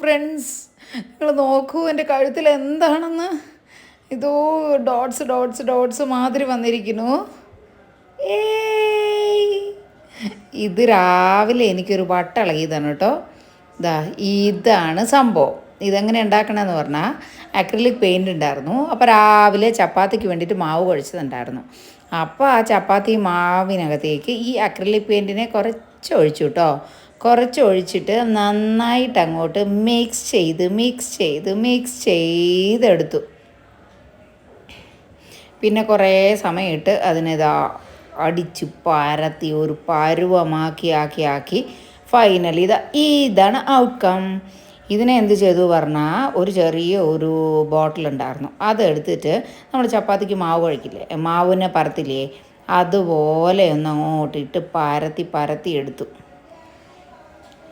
Friends നിങ്ങൾ നോക്കൂ എന്റെ കഴുത്തിൽ എന്താണെന്ന്. ഇതോ ഡോട്ട്സ് ഡോട്ട്സ് ഡോട്ട്സ് മാതിരി വന്നിരിക്കുന്നു. ഏയ്. ഇത് രാവിലെ എനിക്കൊരു വട്ട ഇളകിയതാണ് കേട്ടോ. ഇതാ ഇതാണ് സംഭവം. ഇതെങ്ങനെ ഉണ്ടാക്കണമെന്ന് പറഞ്ഞാൽ അക്രിലിക് പെയിന്റ് ഉണ്ടായിരുന്നു. അപ്പോൾ രാവിലെ ചപ്പാത്തിക്ക് വേണ്ടിയിട്ട് മാവ് കുഴച്ചതുണ്ടായിരുന്നു. അപ്പോൾ ആ ചപ്പാത്തി മാവിനകത്തേക്ക് ഈ അക്രിലിക് പെയിന്റിനെ കുറച്ച് ഒഴിച്ചു കേട്ടോ. കുറച്ച് ഒഴിച്ചിട്ട് നന്നായിട്ട് അങ്ങോട്ട് മിക്സ് ചെയ്ത് മിക്സ് ചെയ്ത് മിക്സ് ചെയ്തെടുത്തു. പിന്നെ കുറേ സമയമിട്ട് അതിനിതാ അടിച്ച് പരത്തി ഒരു പരുവമാക്കി ആക്കി ആക്കി. ഫൈനലി ഇതാ ഇതാണ് ഔട്ട്കം ഇതിനെ എന്ത് ചെയ്തു പറഞ്ഞാൽ ഒരു ചെറിയ ഒരു ബോട്ടിൽ ഉണ്ടായിരുന്നു. അതെടുത്തിട്ട് നമ്മൾ ചപ്പാത്തിക്ക് മാവ് കഴിക്കില്ലേ? മാവിനെ പരത്തില്ലേ അതുപോലെ ഒന്ന് അങ്ങോട്ടിട്ട് പരത്തി പരത്തി എടുത്തു.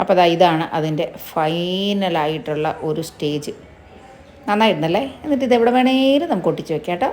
അപ്പോൾ ദാ ഇതാണ് അതിന്റെ ഫൈനലായിട്ടുള്ള ഒരു സ്റ്റേജ്. നന്നായിരുന്നല്ലേ? എന്നിട്ട് ഇത് എവിടെ വേണേലും നമുക്ക് ഒട്ടിച്ച് വെക്കാം കേട്ടോ.